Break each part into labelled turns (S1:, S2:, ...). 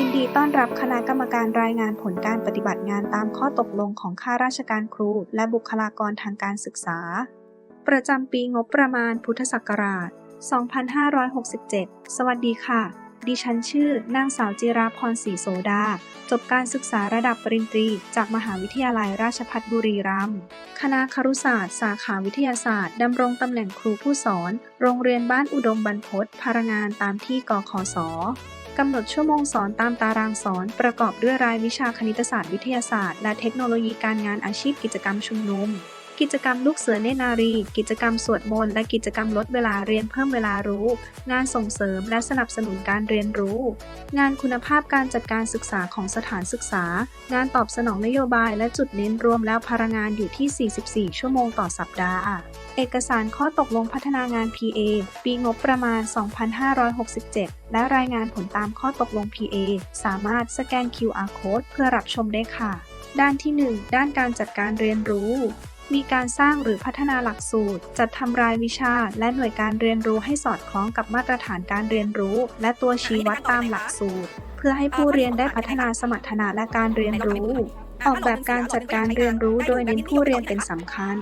S1: ยินดีต้อนรับคณะกรรมการรายงานผลการปฏิบัติงานตามข้อตกลงของข้าราชการครู และบุคลากรทางการศึกษา ประจำปีงบประมาณพุทธศักราช 2567 สวัสดีค่ะ ดิฉันชื่อนางสาวจิราพรศรีโสดา จบการศึกษาระดับปริญตรี จากมหาวิทยาลัยราชภัฏบุรีรัมย์ คณะครุศาสตร์ สาขาวิทยาศาสตร์ดำรงตำแหน่งครูผู้สอน โรงเรียนบ้านอุดมบรรพตพารงานตามที่กคส กำหนดชั่วโมงสอนตามตารางสอน ประกอบด้วยรายวิชาคณิตศาสตร์วิทยาศาสตร์ และเทคโนโลยีการงานอาชีพกิจกรรมชุมนุม กิจกรรมลูกเสือเนนารี กิจกรรมสวดมนต์และกิจกรรมลดเวลาเรียนเพิ่มเวลารู้ งานส่งเสริมและสนับสนุนการเรียนรู้ งานคุณภาพการจัดการศึกษาของสถานศึกษา งานตอบสนองนโยบายและจุดเน้นรวมแล้วพลังงานอยู่ที่ 44 ชั่วโมงต่อสัปดาห์เอกสารข้อตกลงพัฒนางาน PA ปีงบประมาณ 2567 และรายงานผลตามข้อตกลง PA สามารถสแกน QR code เพื่อรับชมได้ค่ะ ด้านที่ 1 ด้านการจัดการเรียนรู้ มีการสร้างหรือพัฒนาหลักสูตร จัดทำรายวิชา และหน่วยการเรียนรู้ให้สอดคล้องกับมาตรฐานการเรียนรู้ และตัวชี้วัดตามหลักสูตร เพื่อให้ผู้เรียนได้พัฒนาสมรรถนะและการเรียนรู้ ออกแบบการจัดการเรียนรู้โดยเน้นผู้เรียนเป็นสำคัญ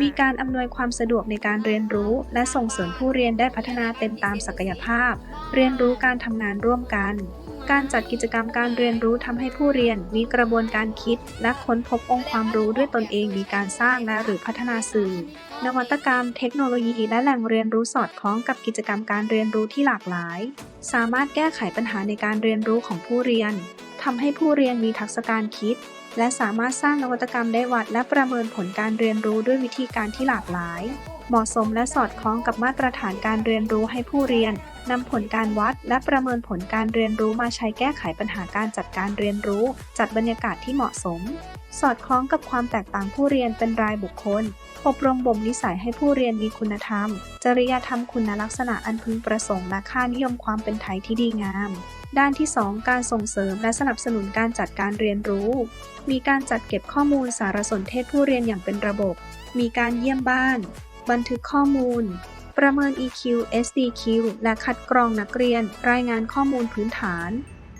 S1: มีการอำนวยความสะดวกในการเรียนรู้ และส่งเสริมผู้เรียนได้พัฒนาเต็มตามศักยภาพ เรียนรู้การทำงานร่วมกัน การจัดกิจกรรมการเรียนรู้ทำให้ผู้เรียนมีกระบวนการคิด และค้นพบองค์ความรู้ด้วยตนเองมีการสร้างและหรือพัฒนาสื่อ นวัตกรรม เทคโนโลยี และแหล่งเรียนรู้สอดคล้องกับกิจกรรมการเรียนรู้ที่หลากหลาย สามารถแก้ไขปัญหาในการเรียนรู้ของผู้เรียนทำให้ผู้เรียนมีทักษะการคิด และสามารถสร้างนวัตกรรมได้วัด และประเมินผลการเรียนรู้ด้วยวิธีการที่หลากหลาย เหมาะสมและสอดคล้องกับมาตรฐานการเรียนรู้ให้ผู้เรียนนำผลการวัดและประเมินผลการเรียนรู้มาใช้แก้ไขปัญหาการจัดการเรียนรู้ จัดบรรยากาศที่เหมาะสม สอดคล้องกับความแตกต่างผู้เรียนเป็นรายบุคคล อบรมบ่มนิสัยให้ผู้เรียนมีคุณธรรม จริยธรรมคุณลักษณะอันพึงประสงค์และค่านิยมความเป็นไทยที่ดีงาม ด้านที่ 2 การส่งเสริมและสนับสนุนการจัดการเรียนรู้ มีการจัดเก็บข้อมูลสารสนเทศผู้เรียนอย่างเป็นระบบ มีการเยี่ยมบ้าน บันทึกข้อมูล ประเมิน EQ SDQ และคัดกรองนักเรียน รายงานข้อมูลพื้นฐาน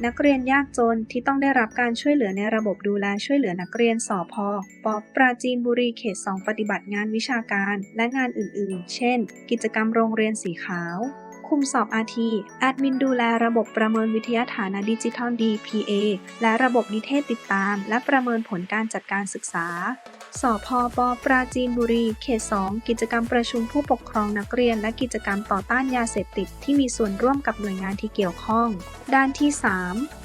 S1: นักเรียนยากจนที่ต้องได้รับการช่วยเหลือในระบบดูแลช่วยเหลือนักเรียนสอพอปอปราจีนบุรีเขต 2 ปฏิบัติงานวิชาการ และงานอื่น ๆ เช่น กิจกรรมโรงเรียนสีขาว คุมสอบ RT แอดมินดูแลระบบประเมินวิทยาฐานะดิจิทัล DPA และระบบนิเทศติดตาม และประเมินผลการจัดการศึกษา สพปปราจีนบุรี เขต 2 กิจกรรมประชุมผู้ปกครองนักเรียน และกิจกรรมต่อต้านยาเสพติดที่มีส่วนร่วมกับหน่วยงานที่เกี่ยวข้อง ด้านที่ 3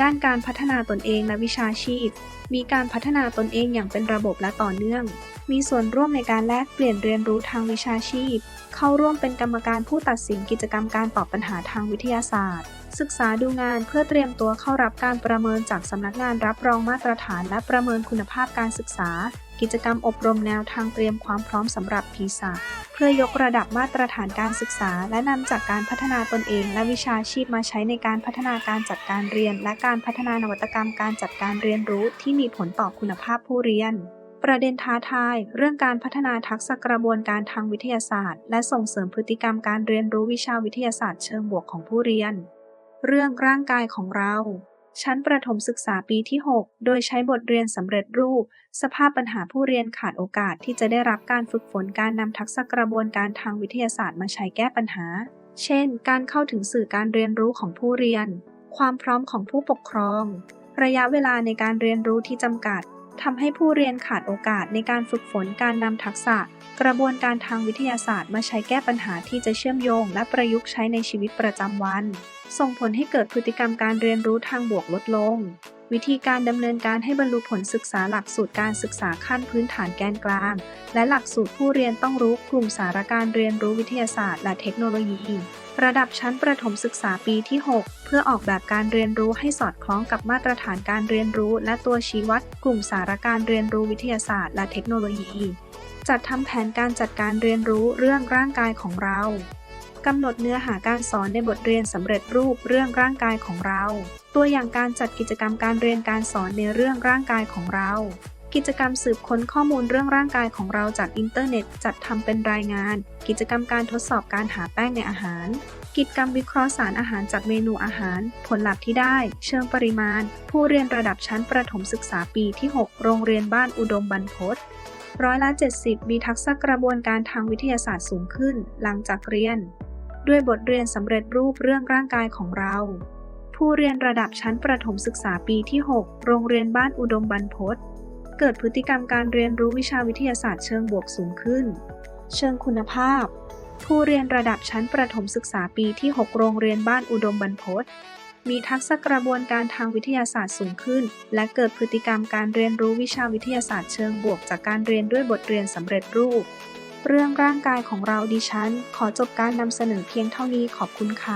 S1: ด้านการพัฒนาตนเองและวิชาชีพ มีการพัฒนาตนเองอย่างเป็นระบบและต่อเนื่อง มีส่วนร่วมในการแลกเปลี่ยนเรียนรู้ทางวิชาชีพ เข้าร่วมเป็นกรรมการผู้ตัดสินกิจกรรมการตอบปัญหาทางวิทยาศาสตร์ ศึกษาดูงานเพื่อเตรียมตัวเข้ารับการประเมินจากสำนักงานรับรองมาตรฐานและประเมินคุณภาพการศึกษา กิจกรรมอบรมแนวทางเตรียมความพร้อมสำหรับพีซาเพื่อยกระดับมาตรฐานการศึกษา และนำจากการพัฒนาตนเองและวิชาชีพมาใช้ในการพัฒนาการจัดการเรียน และการพัฒนานวัตกรรมการจัดการเรียนรู้ที่มีผลต่อคุณภาพผู้เรียนประเด็นท้าทาย เรื่องการพัฒนาทักษะกระบวนการทางวิทยาศาสตร์ และส่งเสริมพฤติกรรมการเรียนรู้วิชาวิทยาศาสตร์เชิงบวกของผู้เรียน เรื่องร่างกายของเรา ชั้นประถมศึกษาปีที่ 6 โดยใช้บทเรียนสำเร็จรูป สภาพปัญหาผู้เรียนขาดโอกาสที่จะได้รับการฝึกฝนการนำทักษะกระบวนการทางวิทยาศาสตร์มาใช้แก้ปัญหา เช่น การเข้าถึงสื่อการเรียนรู้ของผู้เรียน ความพร้อมของผู้ปกครอง ระยะเวลาในการเรียนรู้ที่จำกัด ทำให้ผู้เรียนขาดโอกาสในการฝึกฝนการนำทักษะ กระบวนการทางวิทยาศาสตร์มาใช้แก้ปัญหาที่จะเชื่อมโยง และประยุกต์ใช้ในชีวิตประจำวัน ส่งผลให้เกิดพฤติกรรมการเรียนรู้ทางบวกลดลง วิธีการดำเนินการให้บรรลุผลศึกษาหลักสูตรการศึกษาขั้นพื้นฐานแกนกลาง และหลักสูตรผู้เรียนต้องรู้กลุ่มสารการเรียนรู้วิทยาศาสตร์ และเทคโนโลยี ระดับชั้นประถมศึกษาปีที่ 6 เพื่อออกแบบการเรียนรู้ให้สอดคล้องกับมาตรฐานการเรียนรู้และตัวชี้วัดกลุ่มสาระการเรียนรู้วิทยาศาสตร์และเทคโนโลยี จัดทำแผนการจัดการเรียนรู้เรื่องร่างกายของเรากำหนดเนื้อหาการสอนในบทเรียนสำเร็จรูปเรื่องร่างกายของเรา ตัวอย่างการจัดกิจกรรมการเรียนการสอนในเรื่องร่างกายของเรา กิจกรรมสืบค้นข้อมูลเรื่องร่างกายของเราจากอินเทอร์เน็ต จัดทำเป็นรายงาน กิจกรรมการทดสอบการหาแป้งในอาหาร กิจกรรมวิเคราะห์สารอาหารจากเมนูอาหาร ผลลัพธ์ที่ได้ เชิงปริมาณ ผู้เรียนระดับชั้นประถมศึกษาปีที่ 6 โรงเรียนบ้านอุดมบรรพตร้อยละ 70 มีทักษะกระบวนการทางวิทยาศาสตร์สูงขึ้น หลังจากเรียน ด้วยบทเรียนสำเร็จรูปเรื่องร่างกายของเรา ผู้เรียนระดับชั้นประถมศึกษาปีที่ 6 โรงเรียนบ้านอุดมบรรพต เกิดพฤติกรรมการเรียนรู้วิชาวิทยาศาสตร์เชิงบวกสูงขึ้น เชิงคุณภาพ ผู้เรียนระดับชั้นประถมศึกษาปีที่ 6 โรงเรียนบ้านอุดมบรรพตมีทักษะกระบวนการทางวิทยาศาสตร์สูงขึ้น และเกิดพฤติกรรมการเรียนรู้วิชาวิทยาศาสตร์เชิงบวกจากการเรียนด้วยบทเรียนสำเร็จรูป เรื่องร่างกายของเราดิฉัน ขอจบการนำเสนอเพียงเท่านี้ขอบคุณค่ะ